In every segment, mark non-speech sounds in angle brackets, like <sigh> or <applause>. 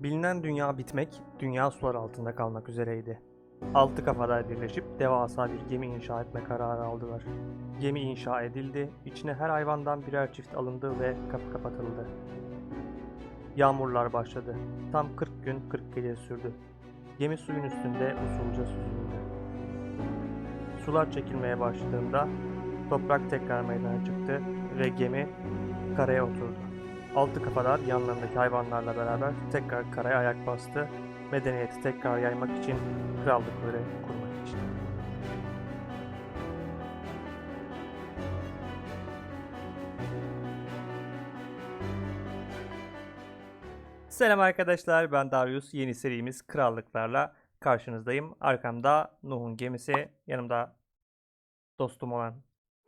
Bilinen dünya bitmek, dünya sular altında kalmak üzereydi. Altı kafalar birleşip devasa bir gemi inşa etme kararı aldılar. Gemi inşa edildi, içine her hayvandan birer çift alındı ve kapı kapatıldı. Yağmurlar başladı. Tam 40 gün 40 gece sürdü. Gemi suyun üstünde usulca süzüldü. Sular çekilmeye başladığında toprak tekrar meydana çıktı ve gemi karaya oturdu. Altı kafalar yanlarındaki hayvanlarla beraber tekrar karaya ayak bastı. Medeniyeti tekrar yaymak için, krallıkları kurmak için. Selam arkadaşlar, ben Darius. Yeni serimiz Krallıklarla karşınızdayım. Arkamda Nuh'un gemisi, yanımda dostum olan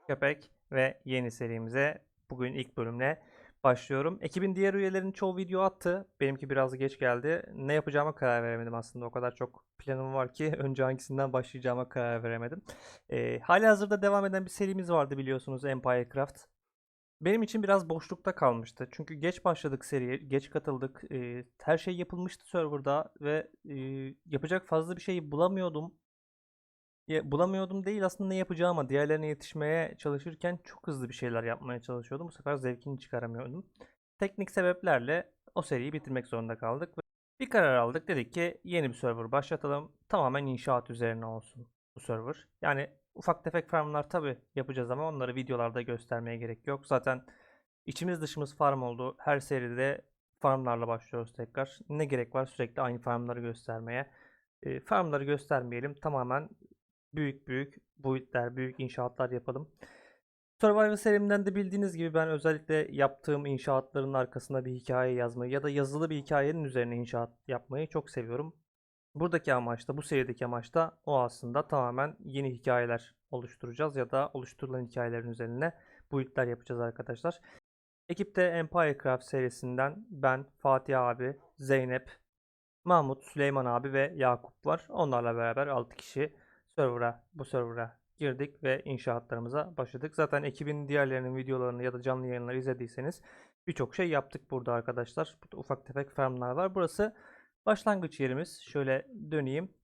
köpek ve yeni serimize bugün ilk bölümle başlıyorum. Ekibin diğer üyelerinin çoğu video attı. Benimki biraz geç geldi. Ne yapacağıma karar veremedim aslında. O kadar çok planım var ki <laughs> önce hangisinden başlayacağıma karar veremedim. Ee, hali hazırda devam eden bir serimiz vardı biliyorsunuz Empire Craft. Benim için biraz boşlukta kalmıştı. Çünkü geç başladık seriye, geç katıldık. Ee, her şey yapılmıştı serverda ve e, yapacak fazla bir şey bulamıyordum. Ya, bulamıyordum değil aslında ne yapacağıma diğerlerine yetişmeye çalışırken çok hızlı bir şeyler yapmaya çalışıyordum. Bu sefer zevkini çıkaramıyordum. Teknik sebeplerle o seriyi bitirmek zorunda kaldık. Bir karar aldık. Dedik ki yeni bir server başlatalım. Tamamen inşaat üzerine olsun bu server. Yani ufak tefek farmlar tabi yapacağız ama onları videolarda göstermeye gerek yok. Zaten içimiz dışımız farm oldu. Her seride farmlarla başlıyoruz tekrar. Ne gerek var sürekli aynı farmları göstermeye. Farmları göstermeyelim. Tamamen büyük büyük boyutlar, büyük inşaatlar yapalım. Survivor serimden de bildiğiniz gibi ben özellikle yaptığım inşaatların arkasına bir hikaye yazmayı ya da yazılı bir hikayenin üzerine inşaat yapmayı çok seviyorum. Buradaki amaç da, bu serideki amaç da o aslında tamamen yeni hikayeler oluşturacağız ya da oluşturulan hikayelerin üzerine boyutlar yapacağız arkadaşlar. Ekipte Empire Craft serisinden ben, Fatih abi, Zeynep, Mahmut, Süleyman abi ve Yakup var. Onlarla beraber 6 kişi server'a, bu server'a girdik ve inşaatlarımıza başladık. Zaten ekibin diğerlerinin videolarını ya da canlı yayınları izlediyseniz birçok şey yaptık burada arkadaşlar. Burada ufak tefek farmlar var. Burası başlangıç yerimiz. Şöyle döneyim.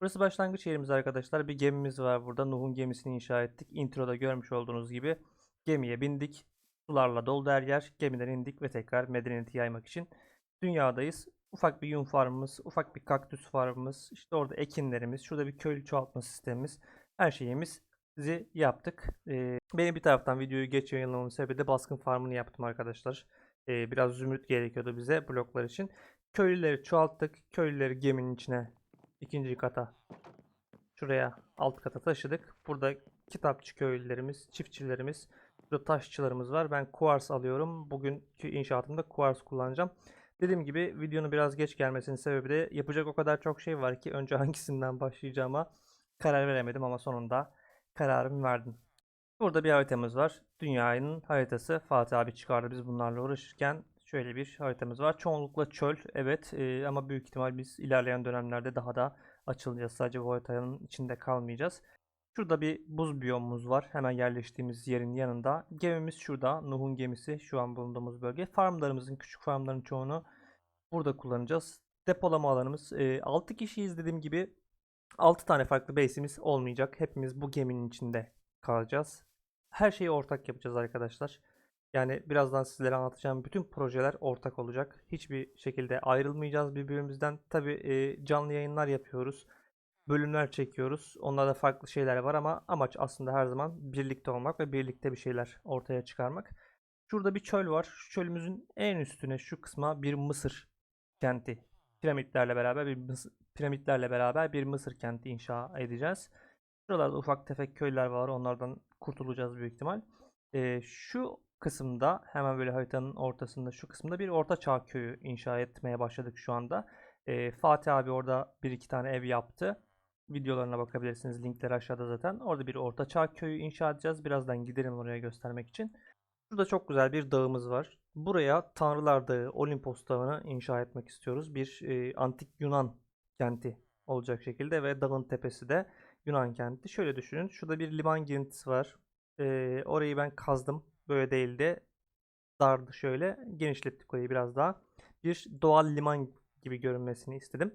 Burası başlangıç yerimiz arkadaşlar. Bir gemimiz var burada. Nuh'un gemisini inşa ettik. Introda görmüş olduğunuz gibi gemiye bindik. Sularla doldu her yer. Gemiden indik ve tekrar medeniyeti yaymak için dünyadayız. Ufak bir yün farmımız, ufak bir kaktüs farmımız, işte orada ekinlerimiz, şurada bir köylü çoğaltma sistemimiz, her şeyimizi yaptık. Ee, benim bir taraftan videoyu geç yayınlamamın sebebi de baskın farmını yaptım arkadaşlar. Ee, biraz zümrüt gerekiyordu bize bloklar için. Köylüleri çoğalttık. Köylüleri geminin içine ikinci kata şuraya alt kata taşıdık. Burada kitapçı köylülerimiz, çiftçilerimiz, burada taşçılarımız var. Ben kuars alıyorum. Bugünkü inşaatımda kuars kullanacağım. Dediğim gibi videonun biraz geç gelmesinin sebebi de yapacak o kadar çok şey var ki önce <laughs> hangisinden başlayacağıma karar veremedim ama sonunda kararımı verdim. Burada bir haritamız var. Dünyanın haritası. Fatih abi çıkardı biz bunlarla uğraşırken. Şöyle bir haritamız var. Çoğunlukla çöl evet e, ama büyük ihtimal biz ilerleyen dönemlerde daha da açılacağız. Sadece bu haritanın içinde kalmayacağız. Şurada bir buz biyomumuz var. Hemen yerleştiğimiz yerin yanında. Gemimiz şurada. Nuh'un gemisi şu an bulunduğumuz bölge. Farmlarımızın, küçük farmların çoğunu burada kullanacağız. Depolama alanımız. E, 6 kişiyiz dediğim gibi. 6 tane farklı base'imiz olmayacak. Hepimiz bu geminin içinde kalacağız. Her şeyi ortak yapacağız arkadaşlar. Yani birazdan sizlere anlatacağım bütün projeler ortak olacak. Hiçbir şekilde ayrılmayacağız birbirimizden. Tabi e, canlı yayınlar yapıyoruz. Bölümler çekiyoruz. Onlarda farklı şeyler var ama amaç aslında her zaman birlikte olmak ve birlikte bir şeyler ortaya çıkarmak. Şurada bir çöl var. Şu çölümüzün en üstüne şu kısma bir Mısır kenti piramitlerle beraber bir Mısır, piramitlerle beraber bir Mısır kenti inşa edeceğiz. Şuralarda ufak tefek köyler var. Onlardan kurtulacağız büyük ihtimal. Ee, şu kısımda hemen böyle haritanın ortasında şu kısımda bir orta çağ köyü inşa etmeye başladık şu anda. Ee, Fatih abi orada bir iki tane ev yaptı. Videolarına bakabilirsiniz. Linkleri aşağıda zaten. Orada bir orta çağ köyü inşa edeceğiz. Birazdan giderim oraya göstermek için. Şurada çok güzel bir dağımız var. Buraya Tanrılar Dağı, Olimpos Dağı'nı inşa etmek istiyoruz. Bir e, antik Yunan kenti olacak şekilde ve dağın tepesi de Yunan kenti. Şöyle düşünün. Şurada bir liman girintisi var. E, orayı ben kazdım. Böyle değil de dardı şöyle. Genişlettik orayı biraz daha. Bir doğal liman gibi görünmesini istedim.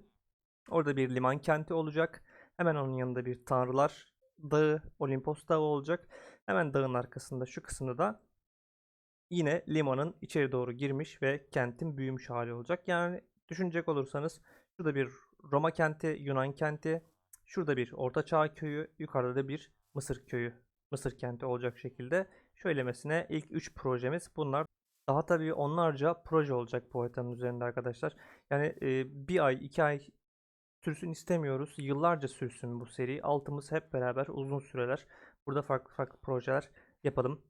Orada bir liman kenti olacak. Hemen onun yanında bir Tanrılar Dağı, Olimpos Dağı olacak. Hemen dağın arkasında şu kısımda da yine limanın içeri doğru girmiş ve kentin büyümüş hali olacak. Yani düşünecek olursanız şurada bir Roma kenti, Yunan kenti, şurada bir Orta Çağ köyü, yukarıda da bir Mısır köyü, Mısır kenti olacak şekilde Şöylemesine ilk 3 projemiz bunlar. Daha tabii onlarca proje olacak bu haritanın üzerinde arkadaşlar. Yani e, bir ay, iki ay sürsün istemiyoruz. Yıllarca sürsün bu seri. Altımız hep beraber uzun süreler. Burada farklı farklı projeler yapalım.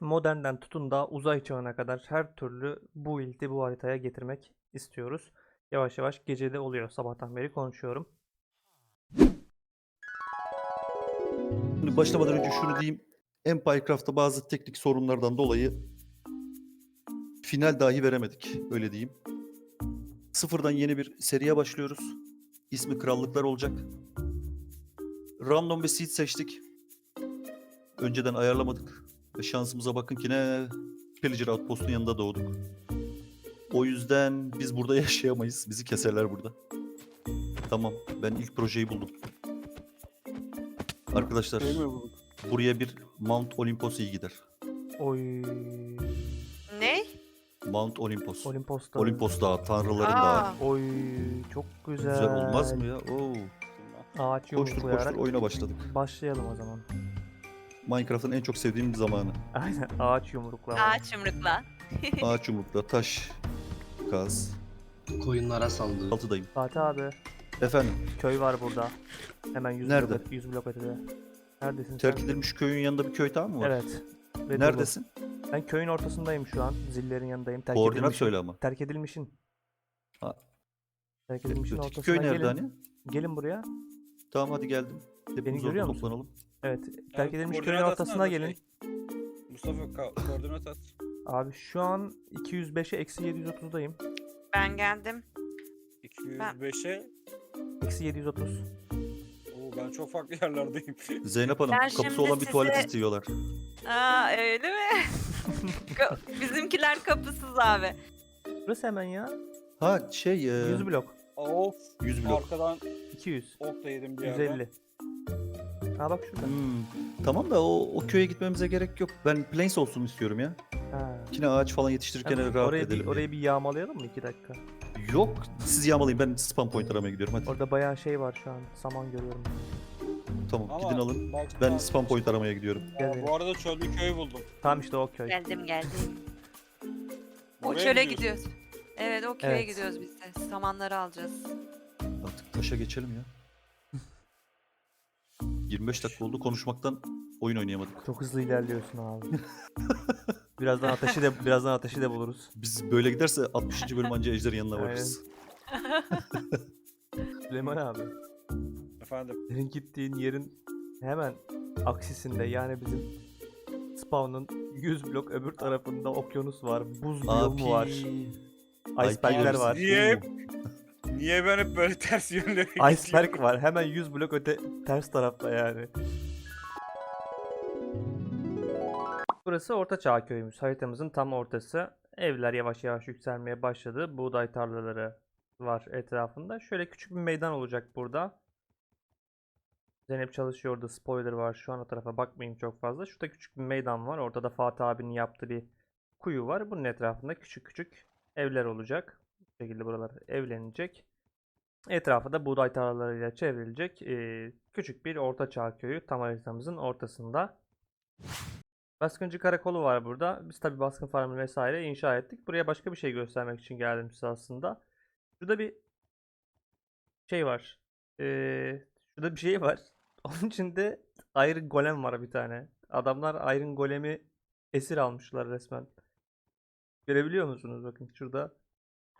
Modernden tutun da uzay çağına kadar her türlü bu ilti bu haritaya getirmek istiyoruz. Yavaş yavaş gecede oluyor. Sabahtan beri konuşuyorum. Şimdi başlamadan önce şunu diyeyim. Empirecraft'ta bazı teknik sorunlardan dolayı final dahi veremedik. Öyle diyeyim. Sıfırdan yeni bir seriye başlıyoruz. İsmi Krallıklar olacak. Random bir seed seçtik. Önceden ayarlamadık. Ve şansımıza bakın ki ne Pillager Outpost'un yanında doğduk. O yüzden biz burada <laughs> yaşayamayız. Bizi keserler burada. Tamam ben ilk projeyi buldum. Arkadaşlar Şey buraya bir Mount Olympus iyi gider. Oy. Mount Olympus. Olimpos Dağı. Olympus Dağı, tanrıların Aa. dağı. Oy çok güzel. Güzel olmaz mı ya? Oo. Ağaç Koştur yumruklayarak koştur oyuna başladık. başlayalım o zaman. Minecraft'ın en çok sevdiğim zamanı. Aynen ağaç yumruklama. Ağaç yumrukla. <laughs> Ağaç yumrukla, taş, kaz. Koyunlara saldı. Altıdayım. Fatih abi Efendim, köy var burada. Hemen 100 Nerede? blok, öte- 100 blok ötede. Neredesin terk sen? edilmiş köyün yanında bir köy tamam mı var? Evet. Ve dolu. Neredesin? Ben köyün ortasındayım şu an. Zillerin yanındayım. Terk Koordinat edilmişin. söyle ama. Terk edilmişin. Ha. Terk edilmişin Öteki ortasına köy nerede gelin. hani? Gelin buraya. Tamam hadi geldim. Hepimiz orada görüyor musun? toplanalım. Evet. Terk edilmiş köyün koordinat ortasına gelin. şey. Mustafa ka- koordinat at. Abi şu an 205'e eksi 730'dayım. Ben geldim. 205'e. Eksi 730. Oo ben çok farklı yerlerdeyim. Zeynep Hanım Ben kapısı şimdi olan bir tuvalet size- istiyorlar. Aa öyle mi? Ka- Bizimkiler kapısız abi. Burası hemen ya. Ha şey e, 100 blok. of 100 blok. arkadan 200. ok da yedim bir yerden. 150. Ha bak şurada. Hmm. Tamam da o, o köye gitmemize gerek yok. Ben plains olsun istiyorum ya. Ha. Yine ağaç falan yetiştirirken Hemen rahat orayı edelim. bir, diye. orayı bir yağmalayalım mı 2 dakika? Yok siz yağmalayın ben spam point aramaya gidiyorum hadi. Orada bayağı şey var şu an. Saman görüyorum. Tamam Ama gidin alın. bak- Ben spam point aramaya gidiyorum. Aa, bu arada çölde köy buldum. Tamam işte o köy. Geldim geldim. O Oraya çöle gidiyorsun. gidiyoruz. Evet o köye Evet. gidiyoruz biz de. Samanları alacağız. Artık taşa geçelim ya. <laughs> 25 dakika oldu konuşmaktan oyun oynayamadık. Çok hızlı ilerliyorsun abi. <laughs> birazdan ateşi de birazdan ateşi de buluruz. Biz böyle giderse 60. bölüm anca ejderin yanına varırız. <laughs> Süleyman abi. Efendim. Senin gittiğin yerin hemen aksisinde yani bizim spawn'un 100 blok öbür tarafında okyanus var. Buz biyomu var. Iceberg'ler var. Niye? Niye ben hep böyle ters yönlere Iceberg var. Hemen 100 blok öte ters tarafta yani. Burası Orta Çağ köyümüz. Haritamızın tam ortası. Evler yavaş yavaş yükselmeye başladı. Buğday tarlaları var etrafında. Şöyle küçük bir meydan olacak burada. Zeynep çalışıyordu. Spoiler var. Şu an o tarafa bakmayın çok fazla. Şurada küçük bir meydan var. Ortada Fatih abinin yaptığı bir kuyu var. Bunun etrafında küçük küçük evler olacak. Bu şekilde buralar evlenecek. Etrafı da buğday tarlalarıyla çevrilecek eee, küçük bir orta çağ köyü tam haritamızın ortasında. Baskıncı karakolu var burada. Biz tabi baskın farmı vesaire inşa ettik. Buraya başka bir şey göstermek için geldim size aslında. Şurada bir şey var. Eee, şurada bir şey var. Onun içinde Iron Golem var bir tane. Adamlar Iron Golem'i esir almışlar resmen. Görebiliyor musunuz? Bakın şurada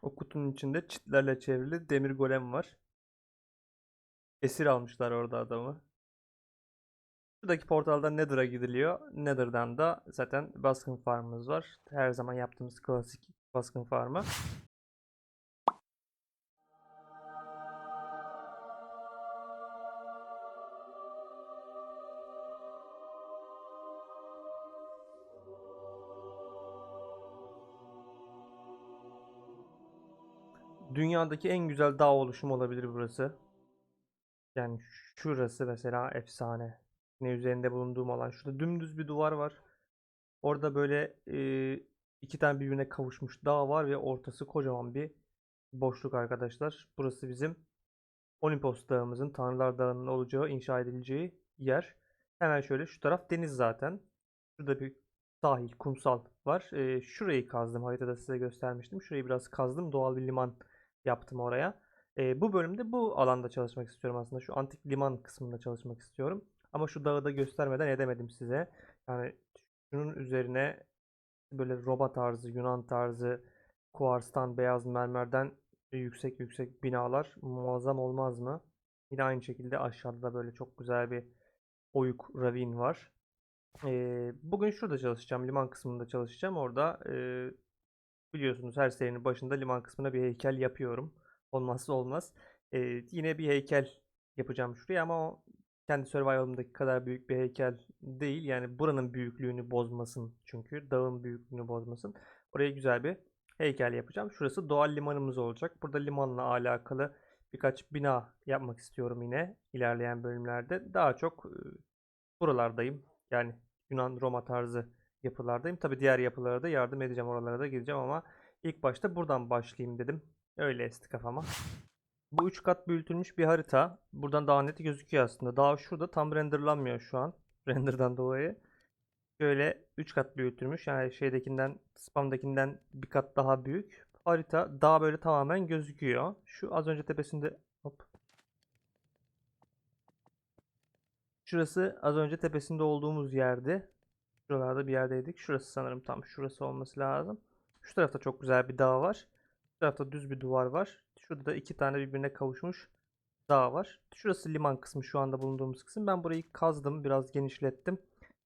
o kutunun içinde çitlerle çevrili demir golem var. Esir almışlar orada adamı. Şuradaki portaldan Nether'a gidiliyor. Nether'dan da zaten baskın farmımız var. Her zaman yaptığımız klasik baskın farmı. Dünyadaki en güzel dağ oluşumu olabilir burası. Yani şurası mesela efsane. Ne üzerinde bulunduğum alan. Şurada dümdüz bir duvar var. Orada böyle e, iki tane birbirine kavuşmuş dağ var ve ortası kocaman bir boşluk arkadaşlar. Burası bizim Olimpos Dağımızın Tanrılar Dağı'nın olacağı, inşa edileceği yer. Hemen şöyle şu taraf deniz zaten. Şurada bir sahil, kumsal var. Ee, şurayı kazdım. Haritada size göstermiştim. Şurayı biraz kazdım. Doğal bir liman yaptım oraya. Ee, bu bölümde bu alanda çalışmak istiyorum aslında. Şu antik liman kısmında çalışmak istiyorum. Ama şu dağı da göstermeden edemedim size. Yani şunun üzerine böyle roba tarzı, Yunan tarzı, kuarstan, beyaz mermerden yüksek yüksek binalar muazzam olmaz mı? Yine aynı şekilde aşağıda da böyle çok güzel bir oyuk ravin var. Ee, bugün şurada çalışacağım. Liman kısmında çalışacağım. Orada e, biliyorsunuz her serinin başında liman kısmına bir heykel yapıyorum. Olmazsa olmaz. Ee, yine bir heykel yapacağım şuraya ama o kendi survival'ımdaki kadar büyük bir heykel değil. Yani buranın büyüklüğünü bozmasın çünkü. Dağın büyüklüğünü bozmasın. Oraya güzel bir heykel yapacağım. Şurası doğal limanımız olacak. Burada limanla alakalı birkaç bina yapmak istiyorum yine ilerleyen bölümlerde. Daha çok buralardayım. Yani Yunan Roma tarzı yapılardayım. Tabi diğer yapılara da yardım edeceğim. Oralara da gideceğim ama ilk başta buradan başlayayım dedim. Öyle esti kafama. Bu üç kat büyütülmüş bir harita. Buradan daha net gözüküyor aslında. Daha şurada tam renderlanmıyor şu an. <laughs> Render'dan dolayı. Şöyle 3 kat büyütülmüş. Yani şeydekinden, spamdakinden bir kat daha büyük. Harita daha böyle tamamen gözüküyor. Şu az önce tepesinde hop. Şurası az önce tepesinde olduğumuz yerdi. Şuralarda bir yerdeydik. Şurası sanırım tam şurası olması lazım. Şu tarafta çok güzel bir dağ var. Şu tarafta düz bir duvar var. Şurada da iki tane birbirine kavuşmuş dağ var. Şurası liman kısmı şu anda bulunduğumuz kısım. Ben burayı kazdım. Biraz genişlettim.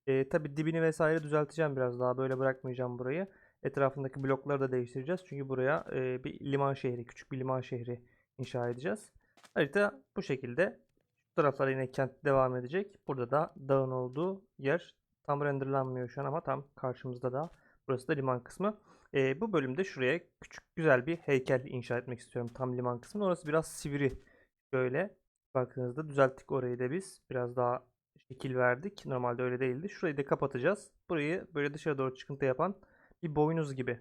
E, tabii dibini vesaire düzelteceğim biraz daha. Böyle bırakmayacağım burayı. Etrafındaki blokları da değiştireceğiz. Çünkü buraya e, bir liman şehri, küçük bir liman şehri inşa edeceğiz. Harita bu şekilde. Şu taraflara yine kent devam edecek. Burada da dağın olduğu yer tam renderlanmıyor şu an ama tam karşımızda da. Burası da liman kısmı. E, bu bölümde şuraya küçük güzel bir heykel inşa etmek istiyorum. Tam liman kısmı. Orası biraz sivri. Şöyle baktığınızda düzelttik orayı da biz. Biraz daha şekil verdik. Normalde öyle değildi. Şurayı da kapatacağız. Burayı böyle dışarı doğru çıkıntı yapan bir boynuz gibi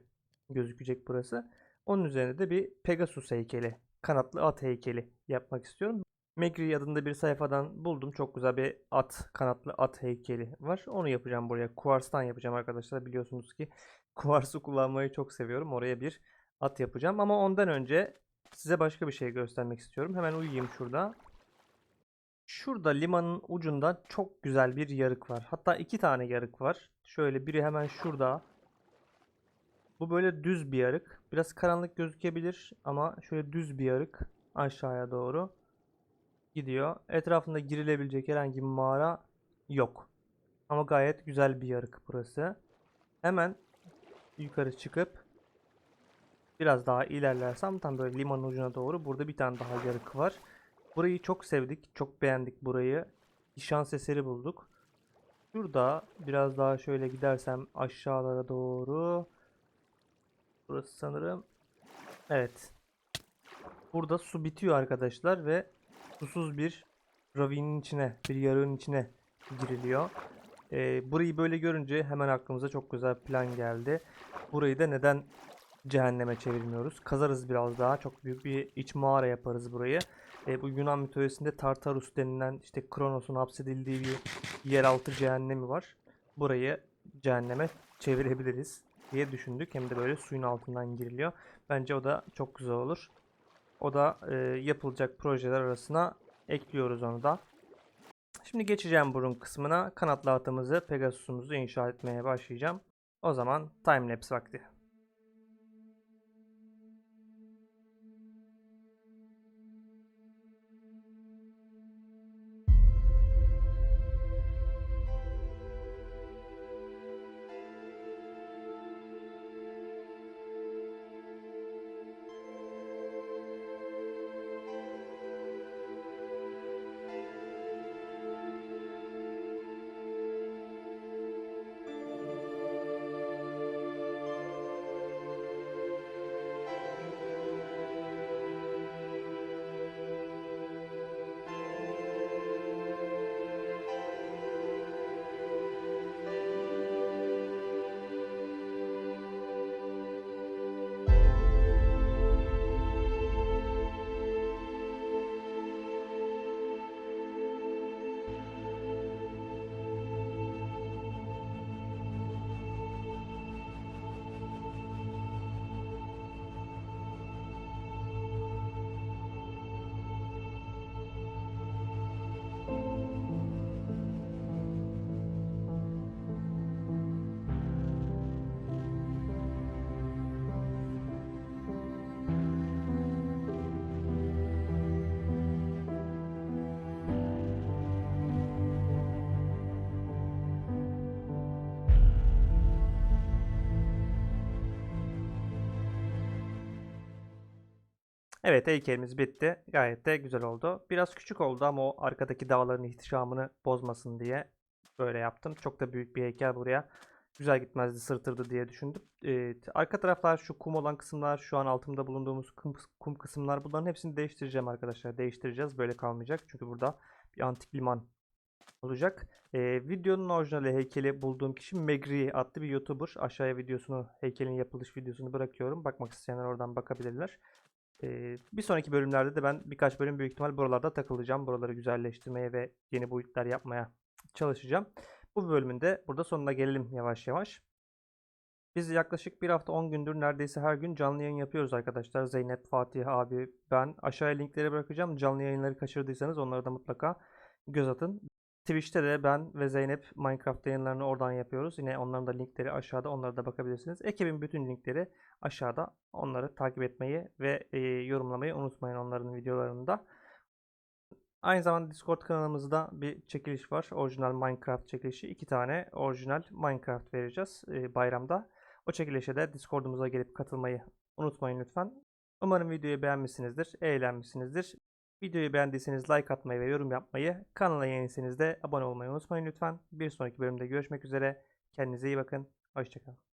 gözükecek burası. Onun üzerine de bir Pegasus heykeli, kanatlı at heykeli yapmak istiyorum. Megri adında bir sayfadan buldum. Çok güzel bir at, kanatlı at heykeli var. Onu yapacağım buraya. Kuvarstan yapacağım arkadaşlar. Biliyorsunuz ki <laughs> kuvarsı kullanmayı çok seviyorum. Oraya bir at yapacağım. Ama ondan önce size başka bir şey göstermek istiyorum. Hemen uyuyayım şurada. Şurada limanın ucunda çok güzel bir yarık var. Hatta iki tane yarık var. Şöyle biri hemen şurada. Bu böyle düz bir yarık. Biraz karanlık gözükebilir ama şöyle düz bir yarık aşağıya doğru gidiyor. Etrafında girilebilecek herhangi bir mağara yok. Ama gayet güzel bir yarık burası. Hemen yukarı çıkıp biraz daha ilerlersem tam böyle limanın ucuna doğru burada bir tane daha yarık var. Burayı çok sevdik. Çok beğendik burayı. Şans eseri bulduk. Şurada biraz daha şöyle gidersem aşağılara doğru. Burası sanırım. Evet. Burada su bitiyor arkadaşlar ve susuz bir ravinin içine, bir yarığın içine giriliyor. Ee, burayı böyle görünce hemen aklımıza çok güzel plan geldi. Burayı da neden cehenneme çevirmiyoruz? Kazarız biraz daha. Çok büyük bir iç mağara yaparız burayı. E, bu Yunan mitolojisinde Tartarus denilen işte Kronos'un hapsedildiği bir yeraltı cehennemi var. Burayı cehenneme çevirebiliriz diye düşündük. Hem de böyle suyun altından giriliyor. Bence o da çok güzel olur. O da e, yapılacak projeler arasına ekliyoruz onu da. Şimdi geçeceğim burun kısmına. Kanatlı atımızı, Pegasus'umuzu inşa etmeye başlayacağım. O zaman timelapse vakti. Evet heykelimiz bitti. Gayet de güzel oldu. Biraz küçük oldu ama o arkadaki dağların ihtişamını bozmasın diye böyle yaptım. Çok da büyük bir heykel buraya. Güzel gitmezdi, sırtırdı diye düşündüm. Ee, arka taraflar şu kum olan kısımlar, şu an altımda bulunduğumuz kum, kum kısımlar bunların hepsini değiştireceğim arkadaşlar. Değiştireceğiz. Böyle kalmayacak. Çünkü burada bir antik liman olacak. Ee, videonun orijinali heykeli bulduğum kişi Megri adlı bir YouTuber. Aşağıya videosunu, heykelin yapılış videosunu bırakıyorum. Bakmak isteyenler oradan bakabilirler. Bir sonraki bölümlerde de ben birkaç bölüm büyük ihtimal buralarda takılacağım. Buraları güzelleştirmeye ve yeni boyutlar yapmaya çalışacağım. Bu bölümün de burada sonuna gelelim yavaş yavaş. Biz yaklaşık bir hafta 10 gündür neredeyse her gün canlı yayın yapıyoruz arkadaşlar. Zeynep, Fatih abi, ben. Aşağıya linkleri bırakacağım. Canlı yayınları kaçırdıysanız onlara da mutlaka göz atın. Twitch'te de ben ve Zeynep Minecraft yayınlarını oradan yapıyoruz. Yine onların da linkleri aşağıda. Onlara da bakabilirsiniz. Ekibin bütün linkleri aşağıda. Onları takip etmeyi ve e, yorumlamayı unutmayın onların videolarında. Aynı zamanda Discord kanalımızda bir çekiliş var. Orijinal Minecraft çekilişi. iki tane orijinal Minecraft vereceğiz e, bayramda. O çekilişe de Discord'umuza gelip katılmayı unutmayın lütfen. Umarım videoyu beğenmişsinizdir, eğlenmişsinizdir. Videoyu beğendiyseniz like atmayı ve yorum yapmayı, kanala yeniyseniz de abone olmayı unutmayın lütfen. Bir sonraki bölümde görüşmek üzere. Kendinize iyi bakın. Hoşçakalın.